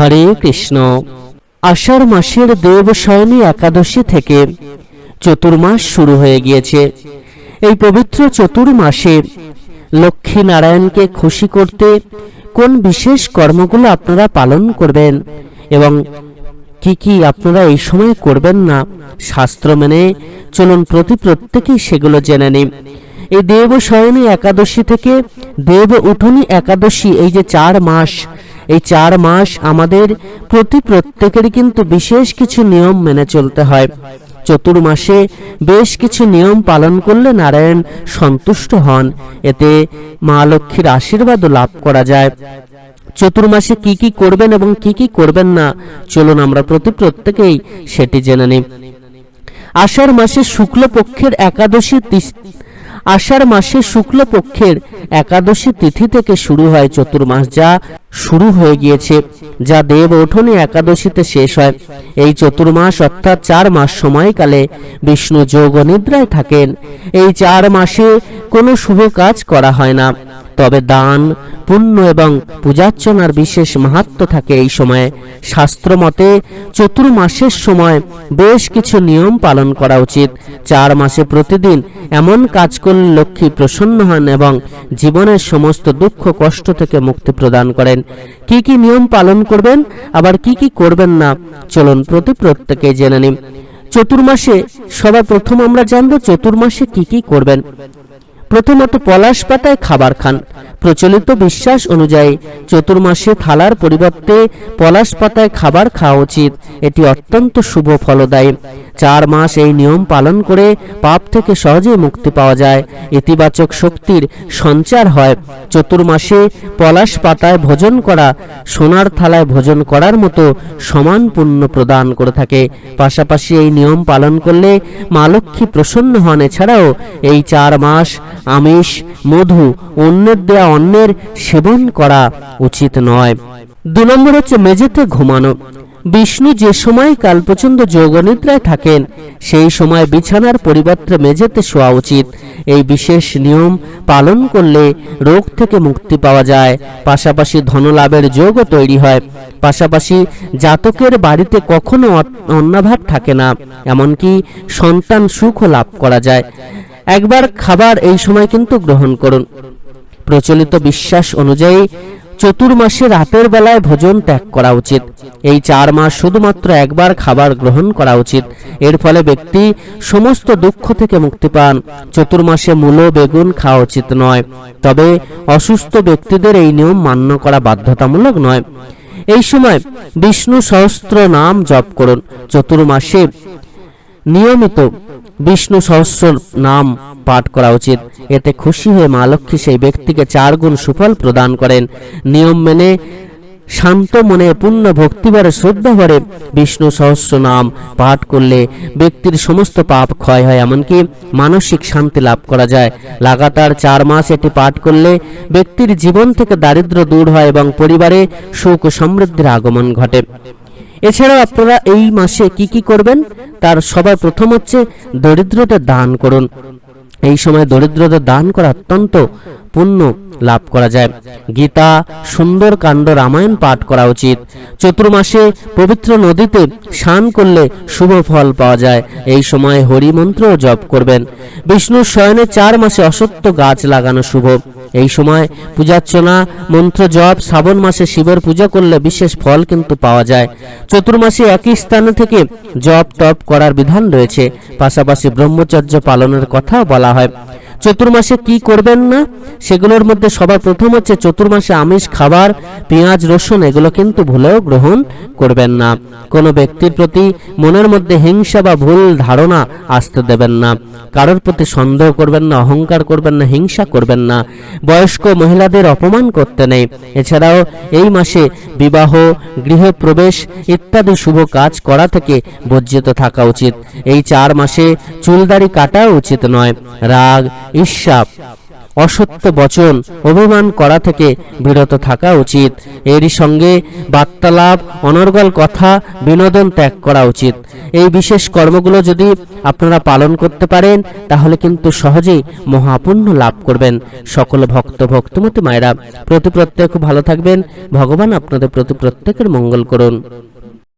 হরে কৃষ্ণ। আষাঢ় মাসের দেবশয়নী একাদশী থেকে চতুর্মাস শুরু হয়ে গিয়েছে। এই পবিত্র চতুর্মাসে লক্ষ্মী নারায়ণকে খুশি করতে কোন বিশেষ কর্মগুলো আপনারা পালন করবেন এবং কি কি আপনারা এই সময় করবেন না, শাস্ত্র মেনে চলুন প্রতি প্রত্যেকেই সেগুলো জেনে নিন এই দেব একাদশী থেকে দেব উঠনী একাদশী, এই যে চার মাস এই চার মাস আমাদের প্রতি প্রত্যেকের কিন্তু বিশেষ কিছু নিয়ম মেনে চলতে হয়। চতুর্মাসে বেশ কিছু নিয়ম পালন করলে নারায়ণ সন্তুষ্ট হন। এতে মা লক্ষ্মীর আশীর্বাদও লাভ করা যায়। চতুর্মাসে কি কি করবেন এবং কি কি করবেন না, চলুন আমরা প্রতি প্রত্যেকেই সেটি জেনে নিই। আষাঢ় মাসে শুক্লপক্ষের একাদশী আষাঢ় মাসে শুক্লপক্ষের একাদশী তিথি থেকে শুরু হয় চতুর্মাস যা শুরু হয়ে গিয়েছে, যা দেব ওঠনে একাদশীতে শেষ হয়। এই চতুর্মাস অর্থাৎ চার মাস সময়কালে বিষ্ণু যোগ নিদ্রায় থাকেন। এই চার মাসে কোনো শুভ কাজ করা হয় না। তবে দান, পুণ্য এবং পূজার্চনার বিশেষ মাহাত্ম থাকে এই সময়ে। শাস্ত্র মতে চতুর্মাসের সময় বেশ কিছু নিয়ম পালন করা উচিত। চার মাসে প্রতিদিন এমন কাজ করলে লক্ষ্মী প্রসন্ন হন এবং জীবনের সমস্ত দুঃখ, কষ্ট থেকে মুক্তি প্রদান করেন। কি কি নিয়ম পালন করবেন, আবার কি কি করবেন না, চলুন প্রতি প্রত্যেকে জেনে নিন চতুর্মাসে সবার প্রথম আমরা জানব চতুর্মাসে কি কি করবেন। প্রথমত পলাশ পাতায় খাবার খান। প্রচলিত বিশ্বাস অনুযায়ী চতুর্মাসে থালার পরিবর্তে পলাশ পাতায় খাবার খাওয়া উচিত। এটি অত্যন্ত শুভ ফলদায়ী। চার মাস এই নিয়ম পালন করে পাপ থেকে সহজেই মুক্তি পাওয়া যায়। ইতিবাচক শক্তির সঞ্চার হয়। চতুর্মাসে পলাশ পাতায় ভোজন করা, সোনার থালায় ভোজন করার মতো সমান পুণ্য প্রদান করে থাকে। পাশাপাশি এই নিয়ম পালন করলে মা লক্ষ্মী প্রসন্ন হন। এছাড়াও এই চার মাস আমিষ, মধু, অন্যের দেয়া অন্যের সেবন করা উচিত নয়। দু নম্বর হচ্ছে মেঝেতে ঘুমানো। বিষ্ণু যে সময় কাল পর্যন্ত যোগনিদ্রায় থাকেন, সেই সময় বিছানার পরিবর্তে মেঝেতে শোয়া উচিত। এই বিশেষ নিয়ম পালন করলে রোগ থেকে মুক্তি পাওয়া যায়। পাশাপাশি ধনলাভের যোগও তৈরি হয়। পাশাপাশি জাতকের বাড়িতে কখনো অন্নাভাব থাকে না। এমনকি সন্তান সুখও লাভ করা যায়। একবার খাবার এই সময় কিন্তু গ্রহণ করুন। প্রচলিত বিশ্বাস অনুযায়ী চতুর্মাসে রাতের বেলায় ভোজন ত্যাগ করা উচিত। এই চার মাস শুধুমাত্র একবার খাবার গ্রহণ করা উচিত। এর ফলে ব্যক্তি সমস্ত দুঃখ থেকে মুক্তি পান। চতুর্মাসে মূলো, বেগুন খাওয়া উচিত নয়। তবে অসুস্থ ব্যক্তিদের এই নিয়ম মান্য করা বাধ্যতামূলক নয়। এই সময় বিষ্ণু সহস্র নাম জপ করুন। চতুর্মাসে নিয়মিত বিষ্ণু সহস্র নাম পাঠ করা উচিত। এতে খুশি হয়ে মা লক্ষ্মী সেই ব্যক্তিকে চার গুণ সুফল প্রদান করেন। নিয়ম মেনে, শান্ত মনে, পূর্ণ ভক্তিভরে শ্রদ্ধা ভরে বিষ্ণু সহস্র নাম পাঠ করলে ব্যক্তির সমস্ত পাপ ক্ষয় হয়, এমনকি মানসিক শান্তি লাভ করা যায়। লাগাতার চার মাস এটি পাঠ করলে ব্যক্তির জীবন থেকে দারিদ্র দূর হয় এবং পরিবারে সুখ ও সমৃদ্ধির আগমন ঘটে। এছাড়াও আপনারা এই মাসে কি কি করবেন? তার সবার প্রথম হচ্ছে দরিদ্রদের দান করুন। এই সময় দরিদ্রদের দান করা অত্যন্ত পুণ্য। লাভ করা যায়। গীতা, সুন্দর কাণ্ড রামায়ণ পাঠ করা উচিত। চতুর্মাসে পবিত্র নদীতে স্নান করলে শুভ ফল পাওয়া যায়। এই সময় হরি মন্ত্র জপ করবেন। বিষ্ণুর শয়নে চার মাসে অসত্য গাছ লাগানো শুভ। এই সময় পূজার্চনা, মন্ত্র জপ, শ্রাবণ মাসে শিবের পূজা করলে বিশেষ ফল কিন্তু পাওয়া যায়। চতুর্মাসে একই স্থানে থেকে জপ তপ করার বিধান রয়েছে। পাশাপাশি ব্রহ্মচর্য পালনের কথাও বলা হয়। চতুর্মাসে কি করবেন না? সেগুলোর মধ্যে সবার প্রথম হচ্ছে চতুর্মাসে আমিষ, খাবার, পেঁয়াজ, রসুন, এগুলো কিন্তু ভুলেও গ্রহণ করবেন না। কোনো ব্যক্তির প্রতি মনের মধ্যে হিংসা বা ভুল ধারণা আসতে দেবেন না। কারোর প্রতি সন্দেহ করবেন না, অহংকার করবেন না, হিংসা করবেন না। বয়স্ক মহিলাদের অপমান করতে নেই। এছাড়াও এই মাসে বিবাহ, গৃহপ্রবেশ ইত্যাদি শুভ কাজ করা থেকে বর্জিত থাকা উচিত। এই চার মাসে চুলদাড়ি কাটা উচিত নয়। রাগ ঈর্ষা অসত্য বচন অভিমান করা থেকে বিরত থাকা উচিত। এরই সঙ্গে বার্তালাপ, অনর্গল কথা, বিনোদন ত্যাগ করা উচিত। এই বিশেষ কর্মগুলো যদি আপনারা পালন করতে পারেন, তাহলে কিন্তু সহজেই মহাপুণ্য লাভ করবেন। সকল ভক্ত, ভক্তমতী মায়েরা, প্রতি প্রত্যেক ভালো থাকবেন। ভগবান আপনাদের প্রতি প্রত্যেকের মঙ্গল করুন।